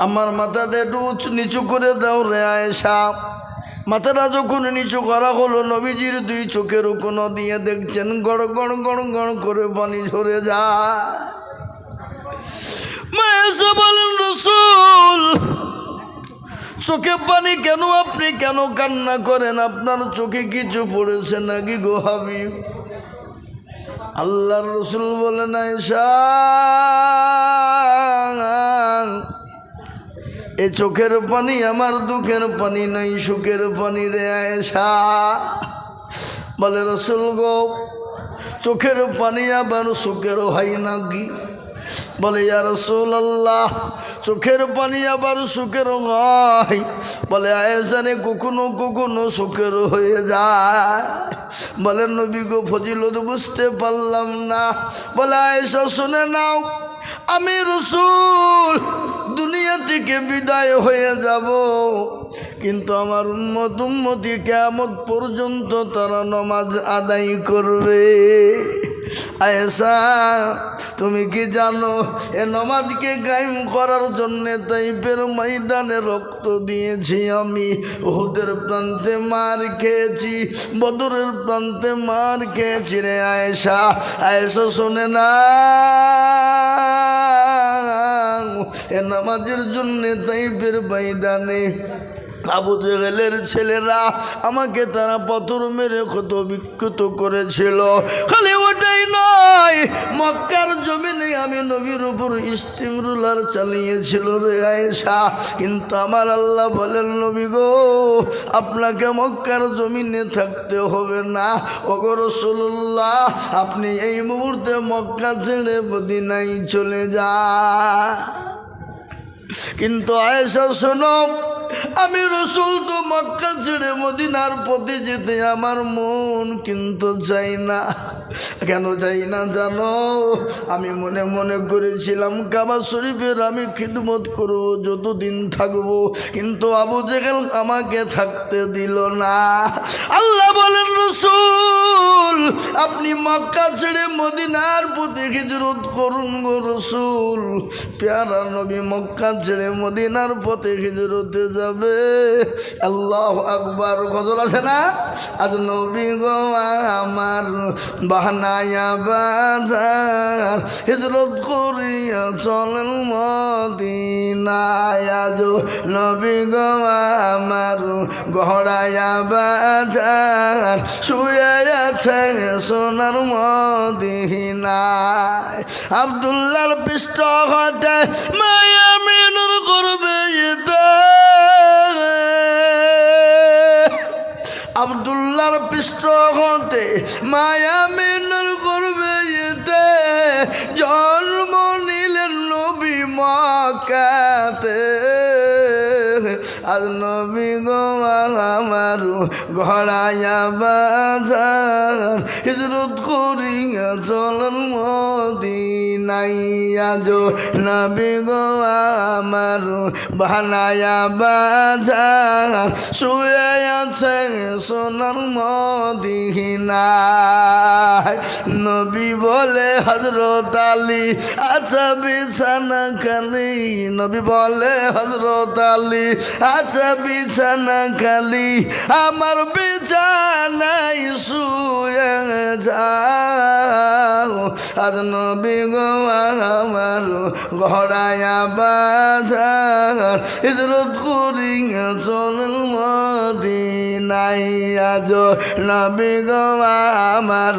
আমার মাথাটা একটু উঁচু- নিচু করে দাও রে আয়েশা। মাথাটা যখন নিচু করা হলো, নবীজির দুই চোখের কোনো দিয়ে দেখছেন, গড় গড় গড় গড় করে পানি ঝরে যায়। বলেন রসুল, চোখে পানি কেন আপনি কেন কান্না করেন? আপনার চোখে কিছু পড়েছে নাকি গো হাবিব? আল্লাহর রসুল বলেন, আয়েশা এ চোখের পানি আমার দুঃখের পানি নাই, সুখের পানি রে আয়েশা। বলে রসুল গো, চোখের পানি আবার সুখের হয় নাকি বলে, ইয়া রসুল আল্লাহ চোখের পানি আবার সুখের হয় বলে আয়েশানে কখনো কখনো সুখের হয়ে যায়। বলে, নবী গো, ফজিলত বুঝতে পারলাম না। বলে, আয়েশা, শুনে নাও আমি রসুল, দুনিয়া থেকে বিদায় হয়ে যাব। কিন্তু আমার উন্মত উন্মতি কেমন পর্যন্ত তারা নমাজ আদায় করবে। আয়েশা, তুমি কি জানো, এ নমাজকে গাইম করার জন্য তাইপের ময়দানে রক্ত দিয়েছি আমি। ওহুদের প্রান্তে মার খেয়েছি, বদরের প্রান্তে মার খেয়েছি রে আয়েশা। আয়েশা, শোনে না। এ নামাজের জন্য তাইপের ময়দানে আবু জেহেলের ছেলেরা আমাকে তারা পাথর মেরে ক্ষত বিক্ষত করেছিল। খালি ওটাই নয়, মক্কার জমিনে আমি নবীর উপর স্টিম রুলার চালিয়েছিল রে আয়েশা। কিন্তু আমার আল্লাহ বলেন, নবী গো, আপনাকে মক্কার জমিনে থাকতে হবে না। ওগো আপনি এই মুহূর্তে মক্কা ছেড়ে মদিনায় চলে যা। কিন্তু আয়েশা, শোনো আমি রসুল তো মক্কা ছেড়ে মদিনার পথে যেতে আমার মন কিন্তু চাই না। কেন চাই না জানো? আমি মনে মনে করেছিলাম, কাবা শরীফের আমি খিদমত করব, যতদিন থাকব। কিন্তু আবু জেগেল আমাকে থাকতে দিল না। আল্লাহ বলেন, রসুল, আপনি মক্কা ছেড়ে মদিনার পথে হিজরত করুন গো রসুল। পেয়ারা নবী মক্কা ছেড়ে মদিনার পথে হিজরতে যাবে। আল্লাহ আকবার। গজল আছে না? আজ নবী গো আমার বাহানায়া বাজার। হিজরত করিয়া চলেন মদিনায়। আজ নবী গো আমার গহরায়া বাজার। শুয়ে আছে সোনার মদিনায়। আবদুল্লার পৃষ্ঠ হতে মায়া মিনুর করবে যেতে আবদুল্লার পৃষ্ঠ হতে মায়া মিনুর করবে যেতে জন্ম নিলেন নবী মকাতে আজ নবী গো আমার ঘরায়া বাজার। হিজরত করিয়া চলন মদিনাই আজ নবী গো আমার বানায়া বাজার, শুয়ে আছে সোনার মদিনায়। নবী বলে হজরত আলী আচ্ছা বিছানা খালি। নবী বলে হজরত আলী আচ্ছা বিছানা খালি। আমার বিছানাই শুয়ে যাও। আজ নবী গো আমার ঘরায়া বাজার হিজরত করিয়া চলন মদিনাই আজ নবী গো আমার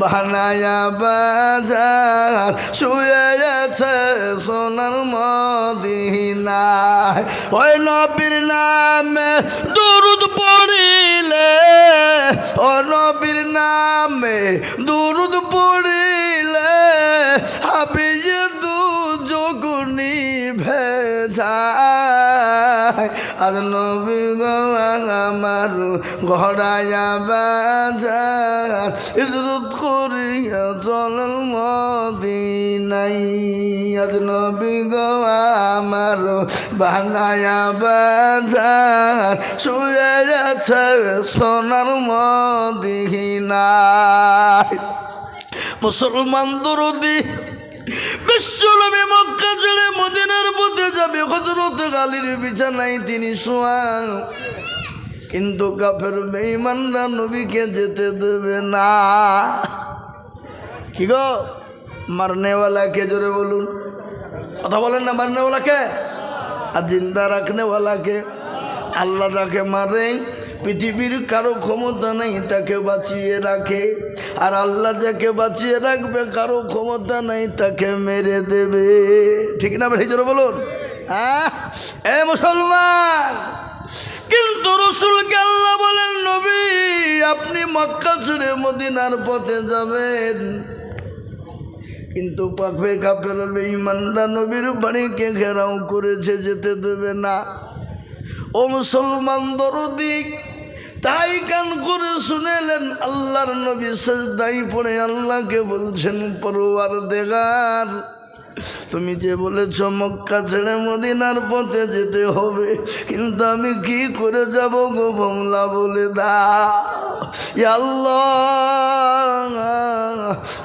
বানায়া বাজার শুয়ে আছে সোনার মদিনায়। ওই নবীর নামে দুরুদ পড়িলে ও নবীর নামে দুরুদ পড়িলে হাবি দু যোগুনি ভেজায় আজ নবী আমার ঘরায়া বাজার, ইজরত করিয়া চলন মদিনাই। আজ নবী আমার বানায়া বাজার, শুয়ে যাচ্ছে সোনার মদিনায় মুসলমান দরদি, বিশ্বনবী মক্কা ছেড়ে মদিনার পথে যাবে। হজরত গালির বিছানায় তিনি শোয়া কিন্তু কাফের বেঈমানরা নবীকে যেতে দেবে না। কি গো? মারনেওয়ালাকে জোরে বলুন। কথা বলেন না মারনেওয়ালাকে? আর জিন্দা রাখনেওয়ালাকে? আল্লাহ যাকে মারে পৃথিবীর কারও ক্ষমতা নেই, তাকে বাঁচিয়ে রাখে। আর আল্লাহ যাকে বাঁচিয়ে রাখবে, কারও ক্ষমতা নেই, তাকে মেরে দেবে। ঠিক না ভাই জোরে বলুন। হ্যাঁ? এ মুসলমান! কিন্তু রসুলকে আল্লাহ বলেন, নবী, আপনি মক্কা ছেড়ে মদিনার পথে যাবেন। কিন্তু পাখে কাপের বেঈমানরা নবীর বাড়িকে ঘেরাও করেছে, যেতে দেবে না। ও মুসলমান দরদিক তাই কান করে শুনেলেন আল্লাহর নবী দাই পড়ে আল্লাহকে বলছেন পরোয়ার দেগার তুমি যে বলেছ মক্কা ছেড়ে মদিনার পথে যেতে হবে, কিন্তু আমি কি করে যাব গো বংলা বলে দা?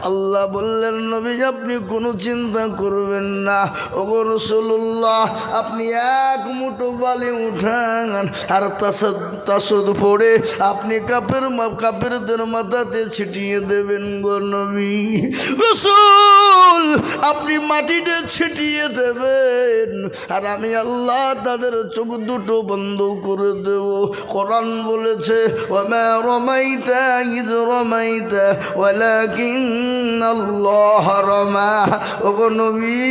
আল্লাহ। বললেন নবী আপনি কোনো চিন্তা করবেন না। ওগো রসুল্লাহ আপনি এক মুঠো বালি উঠান আর তাসদ পড়ে আপনি কাপের কাপেরদের মাথাতে ছিটিয়ে দেবেন গো নবী। রসুল, আপনি মাটিতে ছিটিয়ে দেবেন আর আমি আল্লাহ তাদের চোখ দুটো বন্ধ করে দেব। কোরআন বলেছে ওমা রমাইতা ইজ রমাইতা ওয়ালাকিন আল্লাহ রমা ওগো নবী,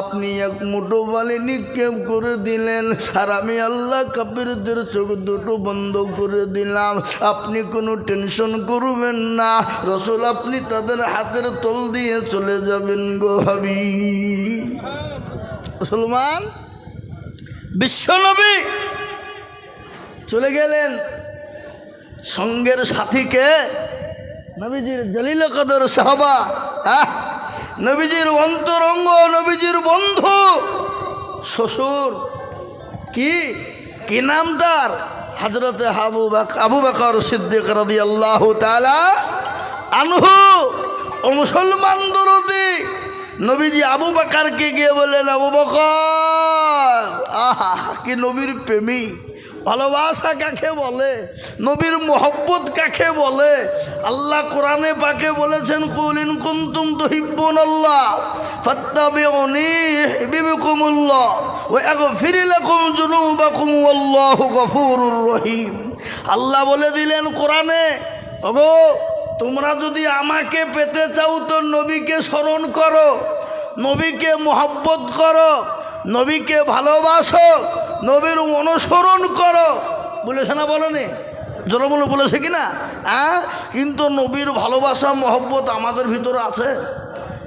আপনি এক মুঠো বালি নিক্ষেপ করে দিলেন, আর আমি আল্লাহ কাপিরদের চোখ দুটো বন্ধ করে দিলাম। আপনি কোনো টেনশন করবেন না। রসুল, আপনি তাদের হাতের তল দিয়ে চলে যাবেন গো ভাবি। মুসলমান বিশ্বনবী চলে গেলেন। সঙ্গের সাথীকে নবীজির জলিল কদর সাহবা হ্যাঁ? নবীজির অন্তরঙ্গ, নবীজির বন্ধু, শ্বশুর, কি? কি নাম তার? হজরতে বাক, আবু বাকর সিদ্দিক রাদি আল্লাহ তালা আনহু, ও মুসলমান দরদি। নবীজি আবু বাকারকে গিয়ে বললেন, আবু বকর, আহা, কি নবীর প্রেমী ভালোবাসা কাকে বলে? নবীর মোহব্বত কাকে বলে? আল্লাহ কোরআনে পাকে বলেছেন, কুলিন কুন্তুম আল্লাহ ওয়া ইয়াগফির লাকুম যুনুবাকুম, ওয়াল্লাহু গফুরুর রহিম। আল্লাহ বলে দিলেন কোরআনে, ওগো, তোমরা যদি আমাকে পেতে চাও তো নবীকে স্মরণ করো, নবীকে মোহব্বত করো, নবীকে ভালোবাসো নবীর অনুসরণ করো। বলেছে না বলেনি? জনমূল বলেছে কি না? হ্যাঁ? কিন্তু নবীর ভালোবাসা, মহব্বত আমাদের ভিতরে আছে।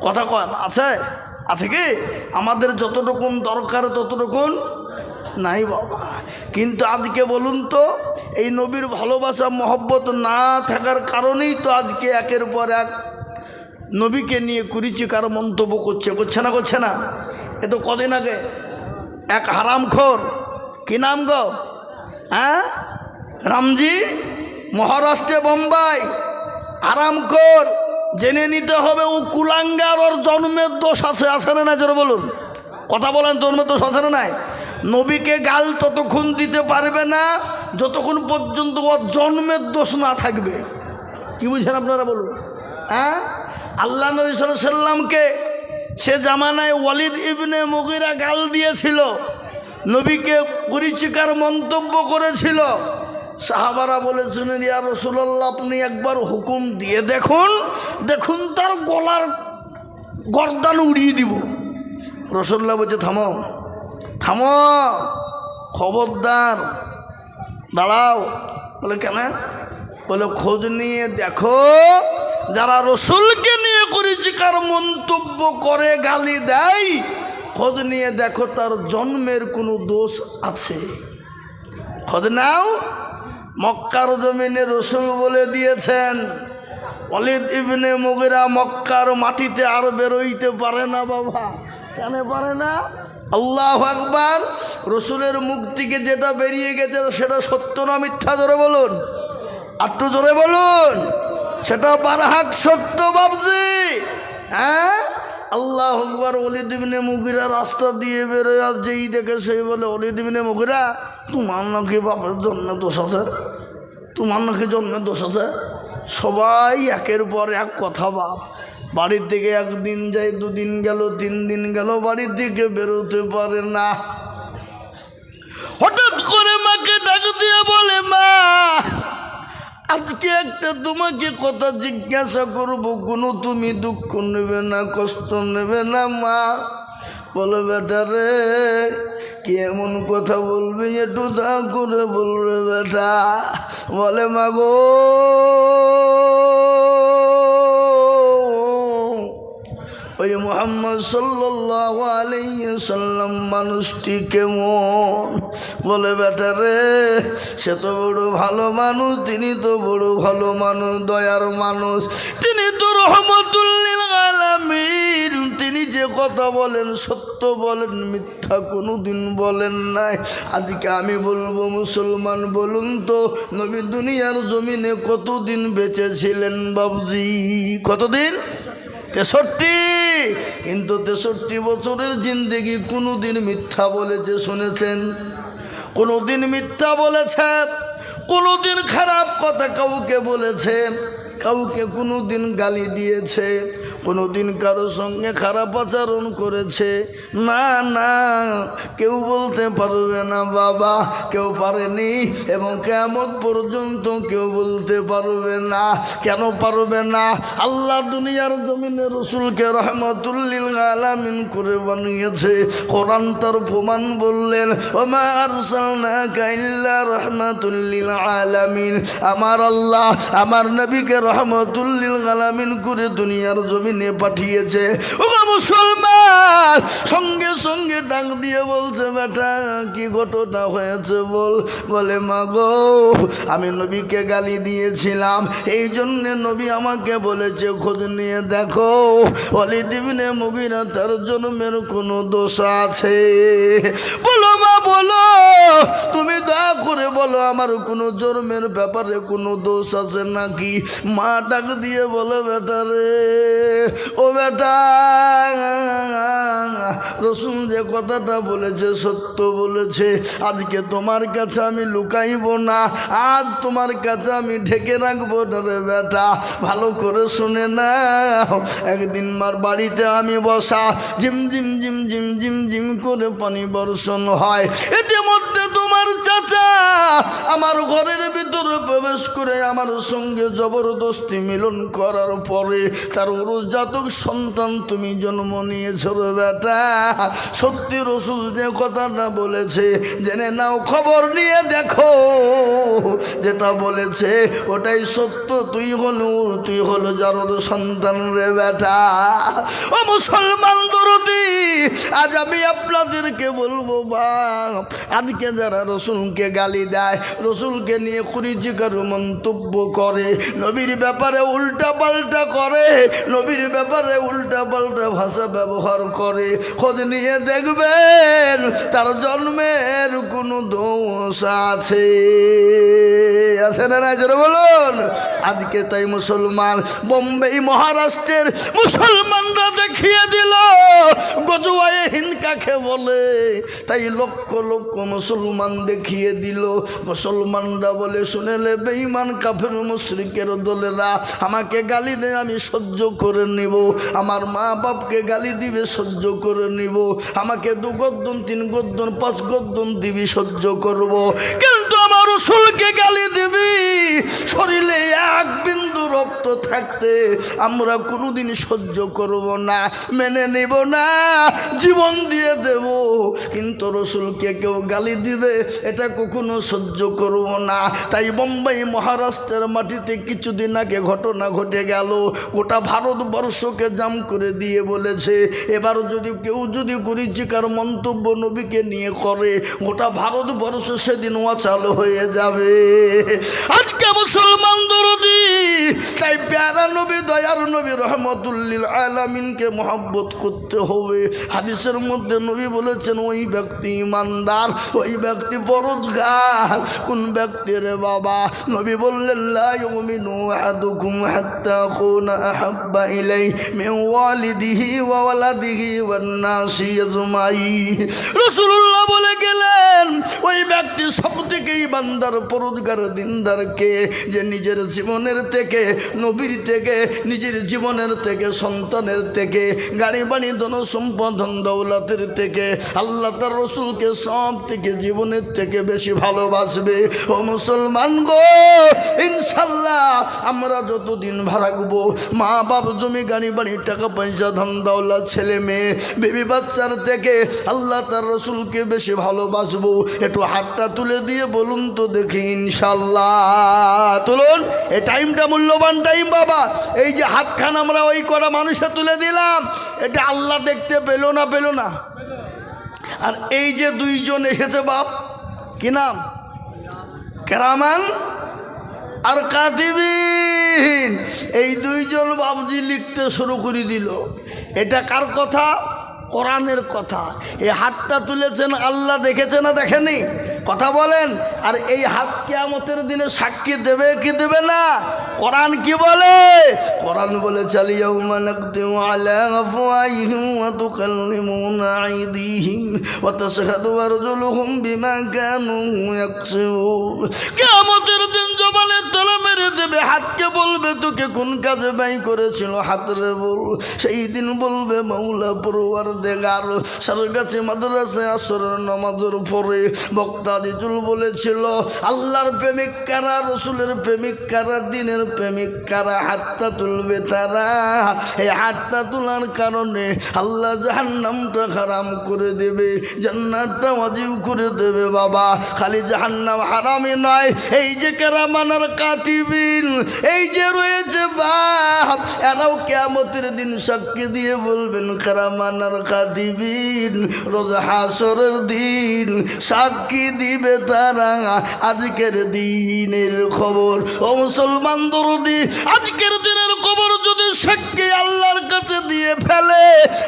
কথা কয়, আছে? আছে কি? আমাদের যতটুকুন দরকার, ততটুকুন নাই বাবা। কিন্তু আজকে বলুন তো, এই নবীর ভালোবাসা, মহব্বত না থাকার কারণেই তো আজকে একের পর এক নবীকে নিয়ে কুড়িচি কারও মন্তব্য করছে। করছে না করছে না? এ তো কদিন আগে এক হারামখোর। কি নাম গো? হ্যাঁ? রামজি, মহারাষ্ট্রে বোম্বাই। আরামখোর জেনে নিতে হবে ও কুলাঙ্গার ওর জন্মের দোষ আছে আছে না না জোরে বলুন। কথা বলেন, জন্মের দোষ আছে না নাই? নবীকে গাল ততক্ষণ দিতে পারবে না, যতক্ষণ পর্যন্ত ওর জন্মের দোষ না থাকবে। কি বুঝছেন আপনারা বলুন? হ্যাঁ? আল্লাহ নবী সাল্লামকে সে জামানায় ওয়ালিদ ইবনে মুগিরা গাল দিয়েছিল, নবীকে পরিচিকার মন্তব্য করেছিল। সাহাবারা বলেছিলেন, ইয়া রসুল্লাহ আপনি একবার হুকুম দিয়ে দেখুন দেখুন তার গলার গর্দান উড়িয়ে দিব। রসুল্লাহ বলছে, থামো থামো, খবরদার, দাঁড়াও। বলে, কেন? বলে, খোঁজ নিয়ে দেখো, যারা রসুলকে নিয়ে করেছি কার মন্তব্য করে গালি দেয় খোঁজ নিয়ে দেখো তার জন্মের কোনো দোষ আছে। খোঁজ নাও, মক্কার জমিনে রসুল বলে দিয়েছেন অলিদ ইবনে মুগিরা মক্কার মাটিতে আর বেরোইতে পারে না বাবা। কেন পারে না? আল্লাহ আকবার, রসুলের মুখ থেকে যেটা বেরিয়ে গেছে সেটা সত্য না মিথ্যা জোরে বলুন? আটটু জোরে বলুন? সেটা বারহাক সত্য বাবজি হ্যাঁ? আল্লাহ আকবর অলি দিবিনে মুগিরা রাস্তা দিয়ে বেরোয়, আর যেই দেখে সেই বলে অলি দিবিনে মুগিরা, তোমার নাকি বাপের জন্মে দোষ আছে? তোমার নাকি জন্মের দোষ আছে? সবাই একের পর এক কথা বাপ। বাড়ির থেকে একদিন যায়, দুদিন গেল, তিন দিন গেল, বাড়ির থেকে বেরোতে পারে না হঠাৎ করে মাকে ডাক দিয়ে বলে মা আজকে একটা তোমাকে কথা জিজ্ঞাসা করব, কোনো তুমি দুঃখ নেবে না, কষ্ট নেবে না, মা? বলো, বেটা রে, কি এমন কথা বলবি? একটু দা করে বলবে বেটা। বলে, মা গো, ওই মোহাম্মদ সাল্লাহ আলাইসাল্লাম মানুষটি কেমন? বলে, বেটা রে, সে তো বড় ভালো মানুষ, তিনি তো বড় ভালো মানুষ, দয়ার মানুষ। তিনি তো রহমতুল্লিল আলামিন। তিনি যে কথা বলেন, সত্য বলেন, মিথ্যা কোনো দিন বলেন নাই। আজকে আমি বলব, মুসলমান, বলুন তো, নবী দুনিয়ার জমিনে কতদিন বেঁচে ছিলেন বাবজি? কতদিন? তেষট্টি। কিন্তু তেষট্টি বছরের জিন্দেগি কোনো দিন মিথ্যা বলেছে, শুনেছেন? কোনো দিন মিথ্যা বলেছে কোনোদিন খারাপ কথা কাউকে বলেছে কাউকে কোনোদিন গালি দিয়েছে। কোনো দিন কারোর সঙ্গে খারাপ আচরণ করেছে। না না, কেউ বলতে পারবে না, বাবা, কেউ পারেনি এবং কেমন পর্যন্ত কেউ বলতে পারবে না। কেন পারবে না? আল্লাহ দুনিয়ার জমিনে রসুলকে রহমতুল্লিল আলামিন করে বানিয়েছে। কোরআন তার প্রমাণ বললেন, ওমা আরসালনাকা ইল্লা রহমাতুল্লিল আলামিন। আমার আল্লাহ আমার নবীকে রহমতুল্লিল আলামিন করে দুনিয়ার জমিনে পাঠিয়েছে। ও মুসলমান, সঙ্গে সঙ্গে ডাক দিয়ে বলছে, বেটা, কি ঘটনা হয়েছে বল। বলে মা গো আমি নবীকে গালি দিয়েছিলাম। এই জন্যে নবী আমাকে বলেছে খোঁজ নিয়ে দেখো অলি দিবিনে মুগিরা তার জন্মের কোনো দোষ আছে। বলো মা, বলো, তুমি দয়া করে বলো, আমার কোনো জন্মের ব্যাপারে কোনো দোষ আছে নাকি? মা ডাক দিয়ে বলো, বেটা রে ও বেটা, রসুন যে কথাটা বলেছে, সত্য বলেছে, আজকে তোমার কাছে আমি লুকাইব না, আজ তোমার কাছে আমি ঢেকে রাখব রে বেটা, ভালো করে শুনে না একদিন মার বাড়িতে আমি বসা, ঝিম ঝিম ঝিম ঝিম ঝিম ঝিম করে পানি বর্ষণ হয়। ইতিমধ্যে তোমার চাচা আমার ঘরের ভিতরে প্রবেশ করে আমার সঙ্গে জবরদস্তি মিলন করার পরে তার জাতক সন্তান তুমি জন্ম নিয়েছ বেটা, সত্যি রসুল যে কথাটা বলেছে, জেনে নাও, খবর নিয়ে দেখো। যেটা বলেছে, ওটাই সত্য, তুই হলো তুই হলো যার সন্তান রে বেটা। ও মুসলমান দরদি, আজ আমি আপনাদেরকে বলব বা আজকে যারা রসুলকে গালি দেয়, রসুলকে নিয়ে কুড়িজিকার মন্তব্য করে, নবীর ব্যাপারে উল্টা পাল্টা করে নবীর ব্যাপারে উল্টা পাল্টা ভাষা ব্যবহার করে খোঁজ নিয়ে দেখবেন, তার জন্মের কোনো দোষ আছে। আছে না না জোরে বলুন। আজকে তাই মুসলমান বোম্বে মহারাষ্ট্রের মুসলমানরা দেখিয়ে দিল। হিন্দ কাকে বলে? তাই লক্ষ লক্ষ মুসলমান দেখিয়ে দিল। মুসলমানরা বলে শুনেলে বেঈমান কাফের মুশ্রিকের দলেরা, আমাকে গালি দেয় আমি সহ্য করে নিব। আমার মা বাপকে গালি দিবে, সহ্য করে নিব। আমাকে দু গদ্দন তিন গদ্দন পাঁচ গদ্দন দিবি, সহ্য করব। কিন্তু রসুলকে গালি দিবি। শরীরে এক বিন্দু রক্ত থাকতে আমরা কোনোদিন সহ্য করব না, মেনে নেব না, জীবন দিয়ে দেব। কিন্তু রসুলকে কেউ গালি দিবে, এটা কখনো সহ্য করব না। তাই বোম্বাই মহারাষ্ট্রের মাটিতে কিছুদিন আগে ঘটনা ঘটে গেল। গোটা ভারতবর্ষকে জাম করে দিয়ে বলেছে, এবার যদি কেউ যদি পরিচিকার মন্তব্য নবীকে নিয়ে করে, গোটা ভারতবর্ষ সেদিন অচাল হয়ে যাবে। আজকে মুসলমান দরদি তাই প্যারা নবী, দয়ার নবী রহমতুল্লিল আলামিনকে মহব্বত করতে হবে। হাদিসের মধ্যে নবী বলেছেন, ওই ব্যক্তি ইমানদার, ওই ব্যক্তি পরোজগার। কোন ব্যক্তি রে বাবা? নবী বললেন বলে গেলেন, ওই ব্যক্তি পরোজগার, দিনদারকে যে নিজের জীবনের থেকে নবীর থেকে, নিজের জীবনের থেকে, সন্তানের থেকে, গাড়ি, বাড়ি, ধন, সম্পদ, ধন, দৌলতের থেকে, আল্লাহ তার রসুলকে সব থেকে জীবনের থেকে বেশি ভালোবাসবে। ও মুসলমান গো, ইনশাল্লাহ আমরা যতদিন ভাড়াগবো মা বাপ জমি, গাড়ি, বাড়ি, টাকা, পয়সা, ধন, দৌলত, ছেলে, মেয়ে, বেবি, বাচ্চার থেকে আল্লাহ তার রসুলকে বেশি ভালোবাসবো। একটু হাতটা তুলে দিয়ে বলুন তো দেখি, ইনশাল্লাহ। তুলুন, এই টাইমটা মূল্যবান টাইম, বাবা। এই যে হাতখান আমরা ওই করা মানুষে তুলে দিলাম, এটা আল্লাহ দেখতে পেল না পেল না? আর এই যে দুইজন এসেছে, বাপ, কি নাম? কেরামান আর কাতিবিন এই দুইজন বাবজি লিখতে শুরু করে দিল। এটা কার কথা? কোরআনের কথা। এই হাতটা তুলেছেন আল্লাহ দেখেছে না দেখেনি? কথা বলেন, আর এই হাত কেয়ামতের দিনে সাক্ষী দেবে কি দেবে না? কোরআন কি বলে? কোরআন বলে কেয়ামতের দিন জবানের তলা মেরে দেবে, হাতকে বলবে, তোকে কোন কাজে ব্যয় করেছিল হাত রে বল? সেই দিন বলবে মৌলা পড়ুয়ার দেগার সার কাছে মাদ্রাসে আসর নামাজের পরে বক্তা দিজুল বলেছিল, আল্লাহর প্রেমিক কারা রসুলের প্রেমিক কারা দিনের প্রেমিক কারা হাতটা তুলবে তারা। এই হাতটা তোলার কারণে আল্লাহ জাহান্নামটা হারাম করে দেবে, জান্নাতটা অজীব করে দেবে বাবা। খালি জাহান্নাম হারামই নয়, এই যে কেরামানার কাতিবিন, এই যে রয়েছে বাপ, এরাও কেয়ামতের দিন সাক্ষী দিয়ে বলবেন, কেরামানার কাতিবিন, রোজ হাসরের দিন সাক্ষী দিবে তারা আজকের দিনের খবর। ও মুসলমান দরদি, আজকের দিনের খবর যদি সাক্ষী আল্লাহর কাছে দিয়ে ফেলে,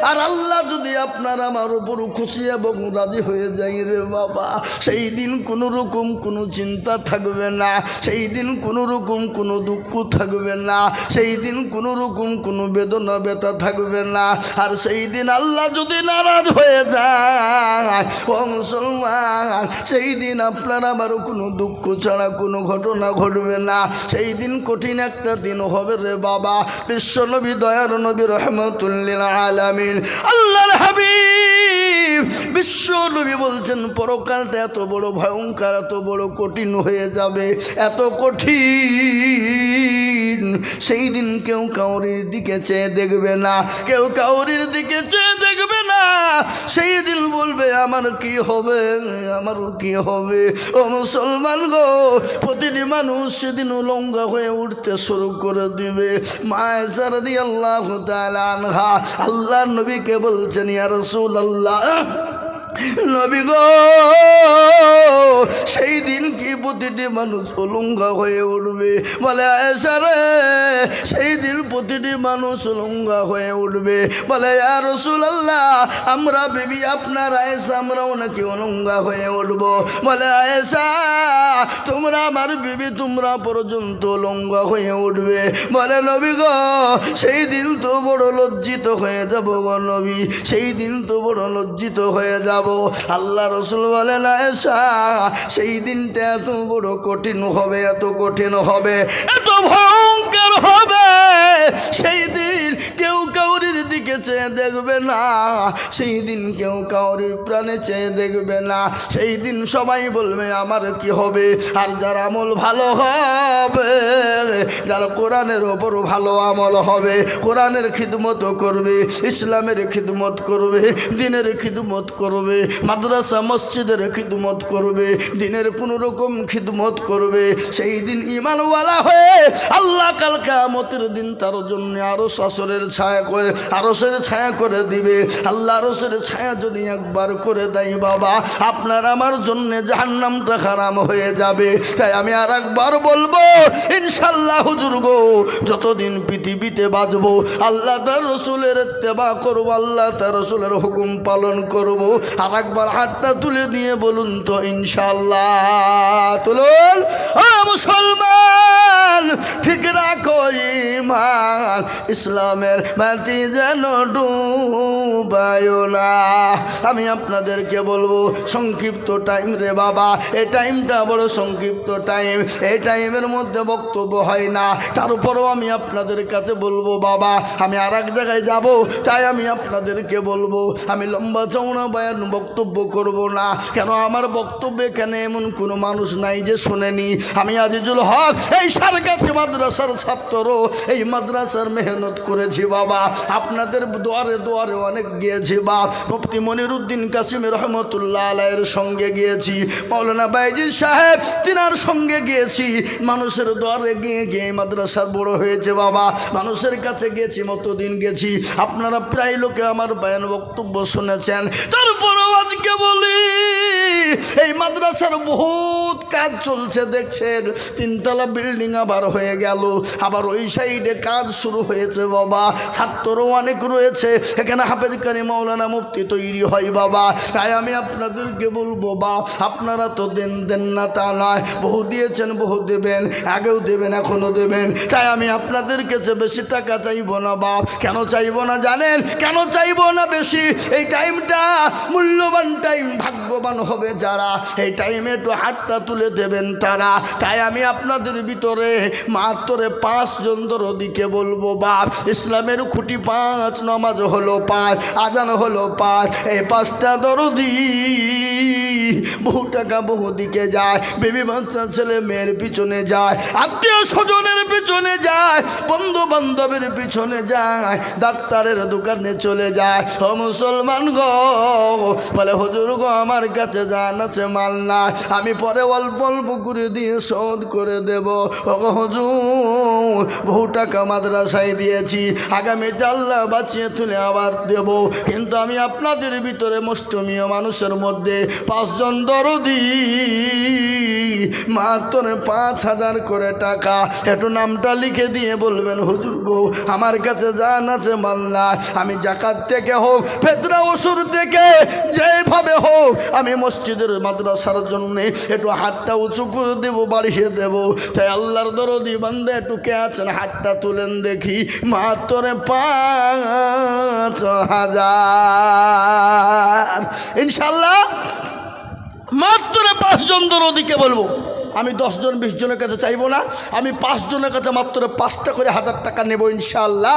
আর আল্লাহ যদি আপনার আমার উপর খুশি এবং রাজি হয়ে যায় রে বাবা। সেই দিন কোনো রকম কোনো চিন্তা থাকবে না। সেই দিন কোনো রকম কোনো দুঃখ থাকবে না। সেই দিন কোনো রকম কোনো বেদনা ব্যথা থাকবে না। আর সেই দিন আল্লাহ যদি নারাজ হয়ে যায়, ও মুসলমান, সেই দিন আপনার আমারও কোনো দুঃখ ছাড়া কোনো ঘটনা ঘটবে না। সেই দিন কঠিন একটা দিন হবে রে বাবা। বিশ্ব নবী দয়ার নবী রহমতুল্লিল আলামিন আল্লাহর হাবিব বিশ্ব বলছেন পরকালটা এত বড় ভয়ঙ্কর এত বড় কঠিন হয়ে যাবে এত কঠিন। সেই দিন কেউ কাউরির দিকে চেয়ে দেখবে না। কেউ কাউরির দিকে চেয়ে দেখবে না। সেই দিন বলবে, আমার কি হবে? আমারও কি হবে? ও মুসলমান গো, প্রতিটি মানুষ সেদিন উলঙ্গা হয়ে উঠতে শুরু করে দিবে। মায় সারদি আল্লাহ আল্লাহ নবীকে বলছেন, ইয়া রসুল আল্লাহ নবী গো, সেই দিন কি প্রতিটি মানুষ উলঙ্গা হয়ে উঠবে? বলে রে, সেই দিন প্রতিটি মানুষ উলঙ্গা হয়ে উঠবে। বলে আর রসুল আল্লাহ আমরা বেবি আপনার আয়েশা, আমরাও নাকি উলঙ্গা হয়ে উঠব। বলে, আয়েশা, তোমরা আমার বিবি, তোমরা পর্যন্ত উলঙ্গা হয়ে উঠবে। বলে, নবী গো, সেই দিন তো বড় লজ্জিত হয়ে যাব গো নবী। সেই দিন তো বড় লজ্জিত হয়ে যাব আল্লাহ রসুল বলে, না এসা, সেই দিনটা এত বড় কঠিন হবে, এত কঠিন হবে, এত ভয়ঙ্কর হবে। সেই দিন চেয়ে দেখবে না, সেই দিন কেউ কাউরির প্রাণে চেয়ে দেখবে না। সেই দিন সবাই বলবে, আমার কি হবে? আর যার আমল ভালো হবে, যার কোরআনের ওপর ভালো আমল হবে, কোরআনের খিদমত করবে, ইসলামের খিদমত করবে, দিনের খিদমত করবে, মাদ্রাসা, মসজিদের খিদমত করবে, দিনের কোনো রকম খিদমত করবে। সেই দিন ইমানওয়ালা হয়ে আল্লাহ কাল কামতের দিন তার জন্য আরও শাসরের ছায়া করে আরসের ছায়া করে দিবে। আল্লাহ আরসের ছায়া যদি একবার করে দেয় বাবা, আপনার আমার জন্য জাহান্নামটা খারাম হয়ে যাবে। তাই আমি আর একবার বলব ইনশাল্লাহ হুজুর গো, যতদিন পৃথিবীতে বাঁচবো, আল্লাহ তার রসুলের তেবা করব, আল্লাহ তার রসুলের হুকুম পালন করব। আর একবার হাতটা তুলে দিয়ে বলুন তো ইনশাল্লাহ তুলুন, ও মুসলমান ঠিক রাখো ইমান ইসলামের মাটি যেন ডুবায় না। আমি আপনাদেরকে বলব, সংক্ষিপ্ত টাইম রে বাবা, এই টাইমটা বড় সংক্ষিপ্ত টাইম এই টাইমের মধ্যে বক্তব্য হয় না। তারপরেও আমি আপনাদের কাছে বলব বাবা, আমি আর এক জায়গায় যাব, তাই আমি আপনাদেরকে বলব, আমি লম্বা চৌড়া বয়ান বক্তব্য করব না। কেন আমার বক্তব্য এখানে এমন কোনো মানুষ নাই যে শোনেনি? আমি আজিজুল হক, এই সারকাছি মাদ্রাসার ছাত্র এই মাদ্রাসার মেহনত করেছি বাবা। আপনাদের দুয়ারে দুয়ারে অনেক গিয়েছি বা। মুফতি মনিরুদ্দিন কাসিম রহমতুল্লাহ আলাইয়ের সঙ্গে গিয়েছি। মৌলানা বাইজি সাহেব, তিনার সঙ্গে গিয়েছি। মানুষের দ্বারে গিয়ে গিয়ে মাদ্রাসার বড় হয়েছে বাবা। মানুষের কাছে গেছি মতদিন গেছি। আপনারা প্রায় লোকে আমার বয়ান বক্তব্য শুনেছেন। তারপরেও আজকে বলি, এই মাদ্রাসার বহুত কাজ চলছে, দেখছেন? তিনতলা বিল্ডিং আবার হয়ে গেল। আবার ওই সাইডে কাজ শুরু হয়েছে, বাবা। ছাত্রও অনেক রয়েছে। এখানে হাফেজ কারি মৌলানা মুফতি তৈরি হয়, বাবা। তাই আমি আপনাদেরকে বলব, বা আপনারা তো দেন দেন না তা নয়। বহু দিয়েছেন, বহু দেবেন। আগেও দেবেন, এখনও দেবেন। তাই আমি আপনাদের কাছে বেশি টাকা চাইব না, বাপ। কেন চাইব না, জানেন? কেন চাইব না বেশি? এই টাইমটা মূল্যবান টাইম ভাগ্যবান হবে যারা। এই টাইমে একটু হাতটা তুলে দেবেন তারা। তাই আমি আপনাদের ভিতরে মাত্র পাঁচজন দরদিকে বলব, বাপ, ইসলামের খুঁটি পাঁচ, নমাজ হলো পাঁচ, আজান হলো পাঁচ। এই পাঁচটা দরদি বহু টাকা বহু দিকে যায়। বেবি বাচ্চা ছেলে মেয়ের পিছনে যায়। আত্মীয় স্বজনের পিছনে যায়। বন্ধু বান্ধবের পিছনে যায়। ডাক্তারের দোকানে চলে যায়। মুসলমান গো বলে, হুজুর গো, আমার কাছে জান আছে মাল না আমি পরে অল্প অল্প করে দিয়ে শোধ করে দেব। ও গো হুজুর, বহু টাকা মাদ্রাসায় দিয়েছি। আগামীতে আল্লাহ বাঁচিয়ে তুলে আবার দেব। কিন্তু আমি আপনাদের ভিতরে মুষ্টমীয় মানুষের মধ্যে পাঁচজন দরদি, মাত্র পাঁচ হাজার করে টাকা। একটু নামটা লিখে দিয়ে বলবেন, হুজুর গো, আমার কাছে জান আছে মাল্লা আমি জাকাত থেকে হোক, ফেতরা ওষুর থেকে যেভাবে হোক, আমি মসজিদের মাদ্রাসার জন্যে একটু হাতটা উঁচু করে দেবো, বাড়িয়ে দেব। তাই আল্লাহর দরদি বান্ধে একটু কে আছেন? হাতটা তুলেন দেখি। মাত্র পাঁচ হাজার। ইনশাল্লাহ মাত্র পাঁচজন দরদিকে বলব। আমি দশজন বিশ জনের কাছে চাইব না। আমি পাঁচজনের কাছে মাত্র পাঁচটা করে হাজার টাকা নেব ইনশাল্লাহ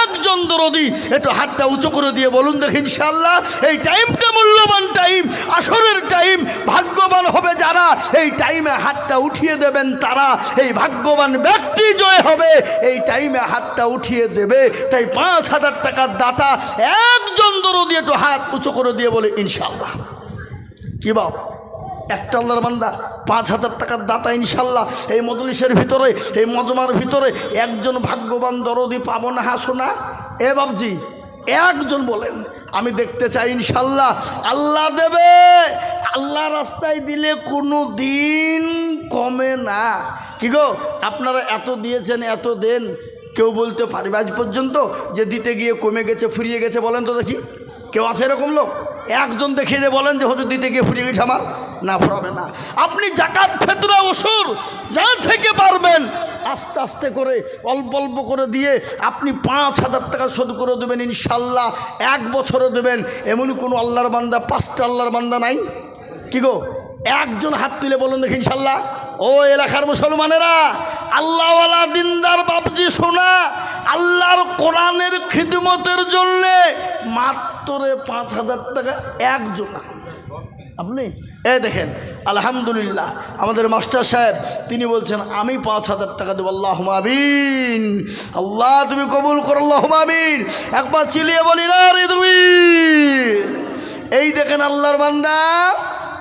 একজন দরদি একটু হাতটা উঁচু করে দিয়ে বলুন দেখি ইনশাল্লাহ এই টাইমটা মূল্যবান টাইম, আসরের টাইম, ভাগ্যবান হবে যারা, এই টাইমে হাতটা উঠিয়ে দেবেন তারা। এই ভাগ্যবান ব্যক্তি জয় হবে, এই টাইমে হাতটা উঠিয়ে দেবে। তাই পাঁচ হাজার টাকার দাতা, একজন দরদি একটু হাত উঁচু করে দিয়ে বলে ইনশাল্লাহ কি বাপ? একটা আল্লাহর বান্দা পাঁচ হাজার টাকার দাতা ইনশাল্লাহ। এই মজলিসের ভিতরে, এই মজমার ভিতরে একজন ভাগ্যবান দরদি পাবো না, হাসো না। এ বাবজি একজন বলেন, আমি দেখতে চাই ইনশাল্লাহ। আল্লাহ দেবে। আল্লাহ রাস্তায় দিলে কোনো দিন কমে না। কি গো, আপনারা এত দিয়েছেন, এত দেন, কেউ বলতে পারবে আজ পর্যন্ত যে দিতে গিয়ে কমে গেছে, ফুরিয়ে গেছে বলেন তো দেখি। কেউ আছে এরকম লোক? একজন দেখিয়ে যে বলেন যে, হজুর, দিতে গিয়ে ফুরিয়ে গেছে আমার। না ফুরাবে না। আপনি জাকাত ফেতরা ওসুর যা থেকে পারবেন, আস্তে আস্তে করে, অল্প অল্প করে দিয়ে আপনি পাঁচ হাজার টাকা শোধ করে দেবেন ইনশাল্লাহ এক বছরে দেবেন। এমন কোনো আল্লাহর বান্দা, পাঁচটা আল্লাহর বান্দা নাই? কি গো? একজন হাত তুলে বলুন দেখি ইনশাল্লাহ ও এলাকার মুসলমানেরা, আল্লাহওয়ালা দিনদার বাবজি শোনা, আল্লাহর কোরআনের খিদমতের জন্যে মাত্র পাঁচ হাজার টাকা একজনা আপনি? এ দেখেন, আলহামদুলিল্লাহ, আমাদের মাস্টার সাহেব, তিনি বলছেন, আমি পাঁচ হাজার টাকা দেবো আল্লাহ আমিন। আল্লাহ, তুমি কবুল করো আল্লাহ আমিন। একবার চিলিয়ে বলি, না রে তুমি এই দেখেন, আল্লাহর বান্দা,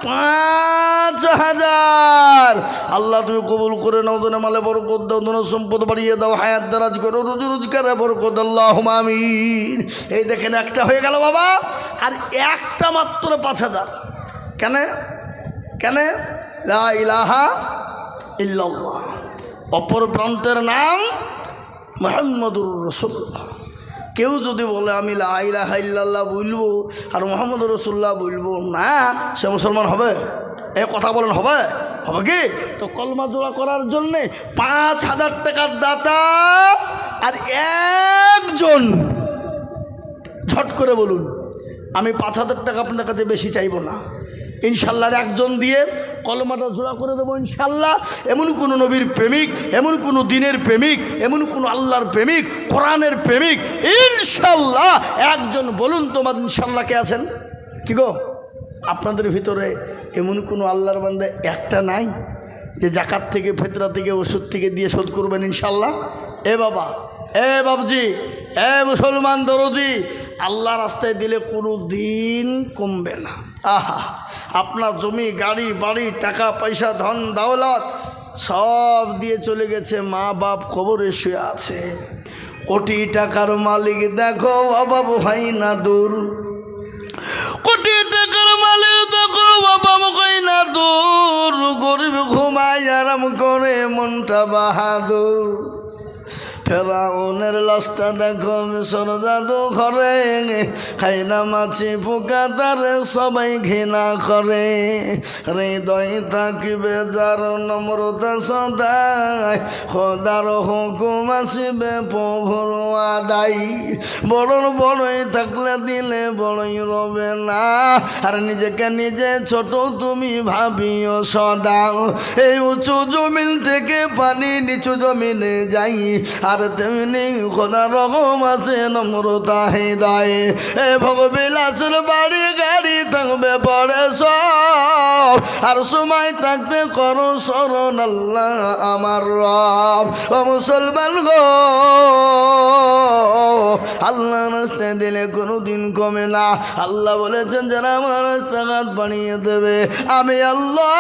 পাঁচ হাজার। আল্লাহ, তুমি কবুল করে নাও মালে বরকত দাও দোনো সম্পদ বাড়িয়ে দাও, হায়াত দারাজ করো, রোজ রোজগারে বরকত আল্লাহ আমিন। এই দেখেন, একটা হয়ে গেল বাবা, আর একটা মাত্র পাঁচ হাজার। কেন? কেন? ইলাহা ইল্লাল্লাহ। অপর প্রান্তের নাম মোহাম্মদুর রসুল্লাহ কেউ যদি বলে, আমি লাইলা হাইল্লাহ বলব আর মোহাম্মদ রসুল্লাহ বলব, না, সে মুসলমান হবে? এ কথা বলেন, হবে? হবে কি? তো কলমা জোড়া করার জন্যে পাঁচ হাজার টাকার দাতা আর একজন। ঝট করে বলুন, আমি পাঁচ হাজার টাকা আপনার কাছে বেশি চাইব না। ইনশাল্লাহ একজন দিয়ে কলমাটা জোড়া করে দেবো ইনশাল্লাহ। এমন কোনো নবীর প্রেমিক, এমন কোনো দিনের প্রেমিক, এমন কোনো আল্লাহর প্রেমিক, কোরআনের প্রেমিক, ইনশাল্লাহ একজন বলুন তোমার ইনশাল্লাহ কে আছেন? কি গো? আপনাদের ভিতরে এমন কোনো আল্লাহর বান্দা একটা নাই যে জাকাত থেকে, ফেতরা থেকে, ওষুধ থেকে দিয়ে শোধ করবেন ইনশাল্লাহ? এ বাবা, এ বাবজি এ মুসলমান দরদি, আল্লাহ রাস্তায় দিলে কোনো দিন কমবে না। আহা, আপনার জমি, গাড়ি, বাড়ি, টাকা, পয়সা, ধন, দাওলাত সব দিয়ে চলে গেছে মা বাপ খবরে শুয়ে আছে। কোটি টাকার মালিক দেখো, অভাব হয় না দূর। কোটি টাকার মালিক দেখো বাবা মুখাই না দূর। গরিব ঘুমায় আরাম করে মনটা বাহাদুর। ফেরাউনের লাশটা দেখো, মিশর জাদু ঘরে খাই না মাছি পোকা তারে সবাই ঘৃণা করে। হৃদয় থাকিবে যার নম্রতা সদায় খোদার হুকুম আসিবে প্রভুর আদাই বড় বড়ই থাকলে দিলে বড়ই রবে না। আর নিজেকে নিজে ছোট তুমি ভাবিও সদাও এই উঁচু জমিন থেকে পানি নিচু জমিনে যাই। আর তেমনি খোদা রকম আছে, নম্রতা হৃদয়। এ ভগবিলাসের বাড়ি গাড়ি থাকবে পরে সব। আর সময় থাকবে করো শরণ আল্লাহ আমার রব। ও মুসলমান গো আল্লাহ রাস্তায় দিলে কোনো দিন কমে না। আল্লাহ বলেছেন, যারা আমার রাস্তাঘাট বানিয়ে দেবে আমি আল্লাহ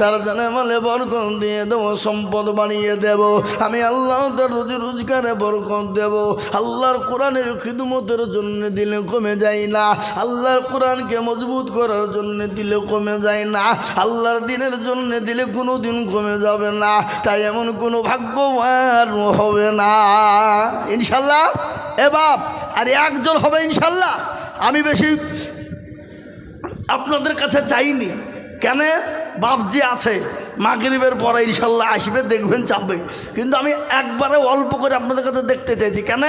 তার জানে মালে বরকত দিয়ে দেবো সম্পদ বানিয়ে দেব, আমি আল্লাহ তার রোজি রোজগারে বরকত দেব আল্লাহর কোরআনের খিদমতের জন্য দিলে কমে যায় না আল্লাহর কোরআনকে মজবুত করার জন্য দিলে কমে যায় না আল্লাহর দিনের জন্য দিলে কোনো দিন কমে যাবে না তাই এমন কোনো ভাগ্যবান হবে না, ইনশাল্লাহ। এ বাপ, আর একজন হবে ইনশাল্লাহ। আমি বেশি আপনাদের কাছে চাইনি। কেন? বাপজি আছে। মাগরিবের পরে ইনশাল্লাহ আসবে, দেখবেন চাপবে। কিন্তু আমি একবারে অল্প করে আপনাদের কাছে দেখতে চাইছি। কেন?